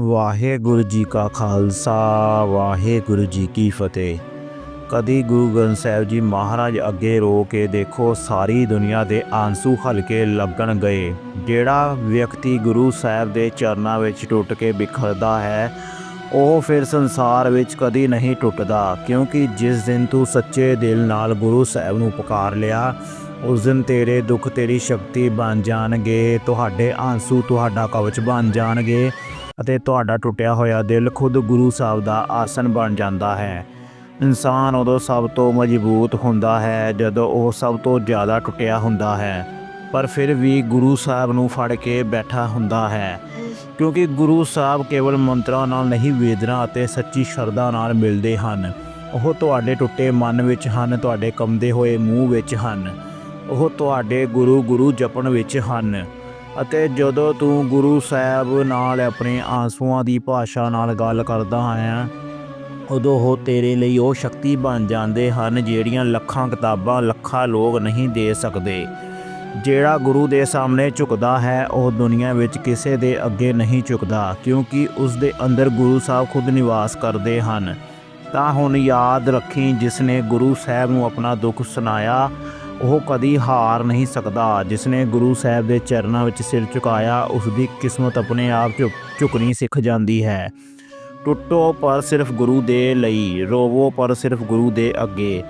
ਵਾਹਿਗੁਰੂ ਜੀ ਕਾ ਖਾਲਸਾ, ਵਾਹਿਗੁਰੂ ਜੀ ਕੀ ਫਤਿਹ। ਕਦੀ ਗੁਰੂ ਗ੍ਰੰਥ ਸਾਹਿਬ ਜੀ ਮਹਾਰਾਜ ਅੱਗੇ ਰੋ ਕੇ ਦੇਖੋ, ਸਾਰੀ ਦੁਨੀਆ ਦੇ ਆਂਸੂ ਹਲਕੇ ਲੱਗਣ ਗਏ। ਜਿਹੜਾ ਵਿਅਕਤੀ ਗੁਰੂ ਸਾਹਿਬ ਦੇ ਚਰਨਾਂ ਵਿੱਚ ਟੁੱਟ ਕੇ ਬਿਖਰਦਾ ਹੈ, ਉਹ ਫਿਰ ਸੰਸਾਰ ਵਿੱਚ ਕਦੀ ਨਹੀਂ ਟੁੱਟਦਾ, ਕਿਉਂਕਿ ਜਿਸ ਦਿਨ ਤੂੰ ਸੱਚੇ ਦਿਲ ਨਾਲ ਗੁਰੂ ਸਾਹਿਬ ਨੂੰ ਪੁਕਾਰ ਲਿਆ, ਉਸ ਦਿਨ ਤੇਰੇ ਦੁੱਖ ਤੇਰੀ ਸ਼ਕਤੀ ਬਣ ਜਾਣਗੇ, ਤੁਹਾਡੇ ਆਂਸੂ ਤੁਹਾਡਾ ਕਵਚ ਬਣ ਜਾਣਗੇ। ਅਤੇ ਤੁਹਾਡਾ ਟੁੱਟਿਆ ਹੋਇਆ ਦਿਲ ਖੁਦ ਗੁਰੂ ਸਾਹਿਬ ਦਾ ਆਸਨ ਬਣ ਜਾਂਦਾ ਹੈ। ਇਨਸਾਨ ਉਦੋਂ ਸਭ ਤੋਂ ਮਜ਼ਬੂਤ ਹੁੰਦਾ ਹੈ, ਜਦੋਂ ਉਹ ਸਭ ਤੋਂ ਜ਼ਿਆਦਾ ਟੁੱਟਿਆ ਹੁੰਦਾ ਹੈ। ਪਰ ਫਿਰ ਵੀ ਗੁਰੂ ਸਾਹਿਬ ਨੂੰ ਫੜ ਕੇ ਬੈਠਾ ਹੁੰਦਾ ਹੈ, ਕਿਉਂਕਿ ਗੁਰੂ ਸਾਹਿਬ ਕੇਵਲ ਮੰਤਰਾਂ ਨਾਲ ਨਹੀਂ ਵੇਦਨਾ ਅਤੇ ਸੱਚੀ ਸ਼ਰਧਾ ਨਾਲ ਮਿਲਦੇ ਹਨ। ਉਹ ਤੁਹਾਡੇ ਟੁੱਟੇ ਮਨ ਵਿੱਚ ਹਨ, ਤੁਹਾਡੇ ਕੰਬਦੇ ਹੋਏ ਮੂੰਹ ਵਿੱਚ ਹਨ। ਉਹ ਤੁਹਾਡੇ ਗੁਰੂ ਗੁਰੂ ਜਪਣ ਵਿੱਚ ਹਨ। ਅਤੇ ਜਦੋਂ ਤੂੰ ਗੁਰੂ ਸਾਹਿਬ ਨਾਲ ਆਪਣੇ ਆਂਸੂਆਂ ਦੀ ਭਾਸ਼ਾ ਨਾਲ ਗੱਲ ਕਰਦਾ ਹੈ ਉਦੋਂ ਉਹ ਤੇਰੇ ਲਈ ਉਹ ਸ਼ਕਤੀ ਬਣ ਜਾਂਦੇ ਹਨ ਜਿਹੜੀਆਂ ਲੱਖਾਂ ਕਿਤਾਬਾਂ ਲੱਖਾਂ ਲੋਕ ਨਹੀਂ ਦੇ ਸਕਦੇ। ਜਿਹੜਾ ਗੁਰੂ ਦੇ ਸਾਹਮਣੇ ਝੁਕਦਾ ਹੈ, ਉਹ ਦੁਨੀਆ ਵਿੱਚ ਕਿਸੇ ਦੇ ਅੱਗੇ ਨਹੀਂ ਝੁਕਦਾ, ਕਿਉਂਕਿ ਉਸ ਦੇ ਅੰਦਰ ਗੁਰੂ ਸਾਹਿਬ ਖੁਦ ਨਿਵਾਸ ਕਰਦੇ ਹਨ। ਤਾਂ ਹੁਣ ਯਾਦ ਰੱਖੀ ਜਿਸ ਨੇ ਗੁਰੂ ਸਾਹਿਬ ਨੂੰ ਆਪਣਾ ਦੁੱਖ ਸੁਣਾਇਆ ਉਹ ਕਦੀ ਹਾਰ ਨਹੀਂ ਸਕਦਾ ਜਿਸ ਨੇ ਗੁਰੂ ਸਾਹਿਬ ਦੇ ਚਰਨਾਂ ਵਿੱਚ ਸਿਰ ਝੁਕਾਇਆ ਉਸ ਦੀ ਕਿਸਮਤ ਆਪਣੇ ਆਪ ਝੁਕ, ਝੁਕਣੀ ਸਿੱਖ ਜਾਂਦੀ ਹੈ। ਟੁੱਟੋ ਪਰ ਸਿਰਫ ਗੁਰੂ ਦੇ ਲਈ, ਰੋਵੋ ਪਰ ਸਿਰਫ ਗੁਰੂ ਦੇ ਅੱਗੇ,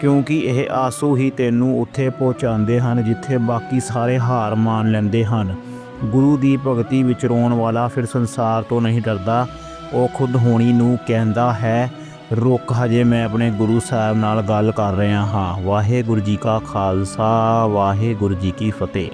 ਕਿਉਂਕਿ ਇਹ ਆਸੂ ਹੀ ਤੈਨੂੰ ਉੱਥੇ ਪਹੁੰਚਾਉਂਦੇ ਹਨ, ਜਿੱਥੇ ਬਾਕੀ ਸਾਰੇ ਹਾਰ ਮੰਨ ਲੈਂਦੇ ਹਨ। ਗੁਰੂ ਦੀ ਭਗਤੀ ਵਿੱਚ ਰੋਣ ਵਾਲਾ ਫਿਰ ਸੰਸਾਰ ਤੋਂ ਨਹੀਂ ਡਰਦਾ, ਉਹ ਖੁਦ ਹੋਣੀ ਨੂੰ ਕਹਿੰਦਾ ਹੈ ਰੁਕ ਹਜੇ ਮੈਂ ਆਪਣੇ ਗੁਰੂ ਸਾਹਿਬ ਨਾਲ ਗੱਲ ਕਰ ਰਿਹਾ ਹਾਂ। ਵਾਹਿਗੁਰੂ ਜੀ ਕਾ ਖਾਲਸਾ, ਵਾਹਿਗੁਰੂ ਜੀ ਕੀ ਫਤਿਹ।